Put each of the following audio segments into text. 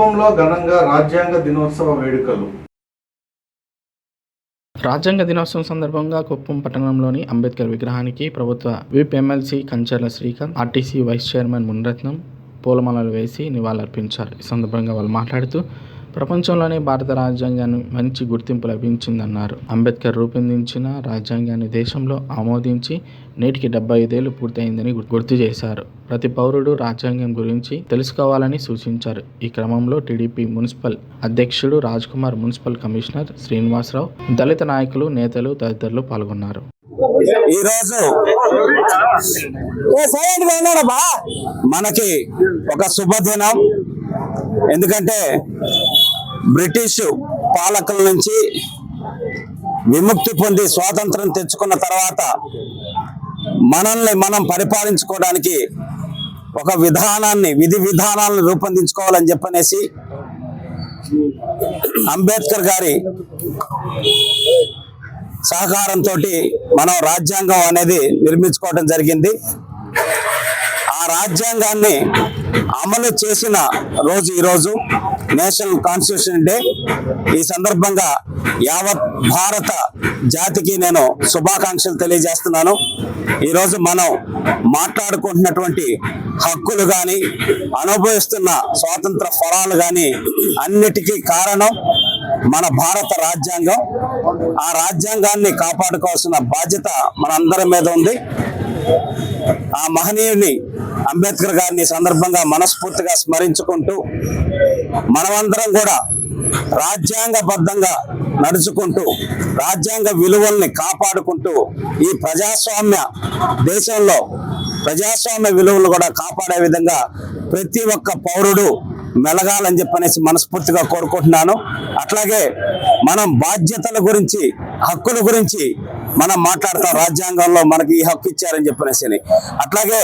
కుప్పంలో ఘనంగా రాజ్యాంగ దినోత్సవ వేడుకలు. రాజ్యాంగ దినోత్సవం సందర్భంగా కుప్పం పట్టణంలోని అంబేద్కర్ విగ్రహానికి ప్రభుత్వ whip MLC Kancharla Srikanth RTC vice chairman Munratnam పూలమాలలు వేసి నివాళులర్పించారు. ఈ సందర్భంగా వాళ్ళు మాట్లాడుతూ ప్రపంచంలోనే భారత రాజ్యాంగాన్ని మంచి గుర్తింపు లభించిందన్నారు. అంబేద్కర్ రూపొందించిన రాజ్యాంగాన్ని దేశంలో ఆమోదించి నేటికి డెబ్బై ఐదేళ్ళు పూర్తయిందని గుర్తు చేశారు. ప్రతి పౌరుడు రాజ్యాంగం గురించి తెలుసుకోవాలని సూచించారు. ఈ క్రమంలో టీడీపీ మున్సిపల్ అధ్యక్షుడు రాజ్ కుమార్ మున్సిపల్ కమిషనర్ శ్రీనివాసరావు దళిత నాయకులు నేతలు తదితరులు పాల్గొన్నారు. ఈరోజు మనకి ఒక శుభదినం. ఎందుకంటే బ్రిటిష్ పాలకుల నుంచి విముక్తి పొంది స్వాతంత్రం తెచ్చుకున్న తర్వాత మనల్ని మనం పరిపాలించుకోవడానికి ఒక విధానాన్ని విధి విధానాలను రూపొందించుకోవాలని చెప్పనేసి అంబేద్కర్ గారి సహకారంతో మనం రాజ్యాంగం అనేది నిర్మించుకోవడం జరిగింది. ఆ రాజ్యాంగాన్ని అమలు చేసిన రోజు ఈరోజు నేషనల్ కాన్స్టిట్యూషన్ డే. ఈ సందర్భంగా యావత్ భారత జాతికి నేను శుభాకాంక్షలు తెలియజేస్తున్నాను. ఈరోజు మనం మాట్లాడుకుంటున్నటువంటి హక్కులు కానీ అనుభవిస్తున్న స్వాతంత్ర ఫలాలు కానీ అన్నిటికీ కారణం మన భారత రాజ్యాంగం. ఆ రాజ్యాంగాన్ని కాపాడుకోవాల్సిన బాధ్యత మనందరి మీద ఉంది. ఆ మహనీయుని అంబేద్కర్ గారిని సందర్భంగా మనస్ఫూర్తిగా స్మరించుకుంటూ మనమందరం కూడా రాజ్యాంగబద్ధంగా నడుచుకుంటూ రాజ్యాంగ విలువల్ని కాపాడుకుంటూ ఈ ప్రజాస్వామ్య దేశంలో ప్రజాస్వామ్య విలువలు కూడా కాపాడే విధంగా ప్రతి ఒక్క పౌరుడు మెలగాలని చెప్పనేసి మనస్ఫూర్తిగా కోరుకుంటున్నాను. అట్లాగే మనం బాధ్యతల గురించి హక్కుల గురించి మనం మాట్లాడతాం రాజ్యాంగంలో మనకి ఈ హక్కు ఇచ్చారని చెప్పినసి అట్లాగే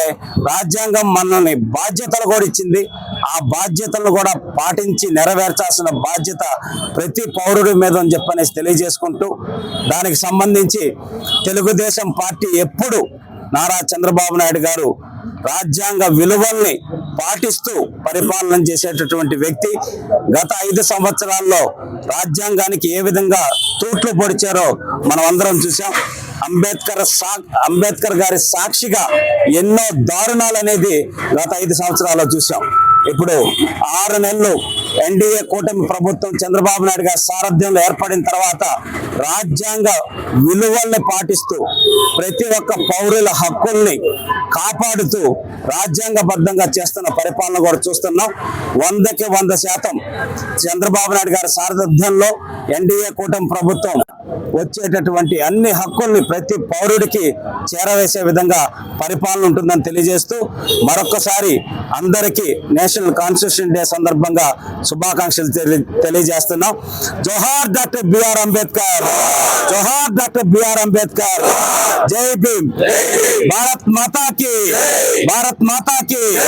రాజ్యాంగం మనల్ని బాధ్యతలు కూడా ఇచ్చింది. ఆ బాధ్యతలను కూడా పాటించి నెరవేర్చాల్సిన బాధ్యత ప్రతి పౌరుడి మీద అని చెప్పనేసి తెలియజేసుకుంటూ దానికి సంబంధించి తెలుగుదేశం పార్టీ ఎప్పుడు నారా చంద్రబాబు నాయుడు గారు రాజ్యాంగ విలువల్ని పాటిస్తూ పరిపాలన చేసేటటువంటి వ్యక్తి గత ఐదు సంవత్సరాల్లో రాజ్యాంగానికి ఏ విధంగా తూట్లు పొడిచారో మనం అందరం చూసాం అంబేద్కర్ సా అంబేద్కర్ గారి సాక్షిగా ఎన్నో దారుణాలు అనేది గత ఐదు సంవత్సరాల్లో చూసాం ఇప్పుడు ఆరు నెలలు ఎన్డీఏ కూటమి ప్రభుత్వం చంద్రబాబు నాయుడు గారి సారథ్యంలో ఏర్పడిన తర్వాత రాజ్యాంగ విలువల్ని పాటిస్తూ ప్రతి ఒక్క పౌరుల హక్కుల్ని కాపాడుతూ రాజ్యాంగబద్ధంగా చేస్తున్న పరిపాలన కూడా చూస్తున్నాం. వందకి వంద శాతం చంద్రబాబు నాయుడు గారి సారథ్యంలో ఎన్డీఏ కూటమి ప్రభుత్వం వచ్చేటటువంటి అన్ని హక్కుల్ని ప్రతి పౌరుడికి చేరవేసే విధంగా పరిపాలన ఉంటుందని తెలియజేస్తూ మరొకసారి అందరికీ నేషనల్ కాన్స్టిట్యూషన్ డే సందర్భంగా శుభాకాంక్షలు తెలి- తెలియజేస్తున్నాం. జోహార్ డాక్టర్ బిఆర్ అంబేద్కర్. జోహార్ డాక్టర్ బిఆర్ అంబేద్కర్. జై భీమ్. భారత్ మాతాకి. భారత్ మాతాకి.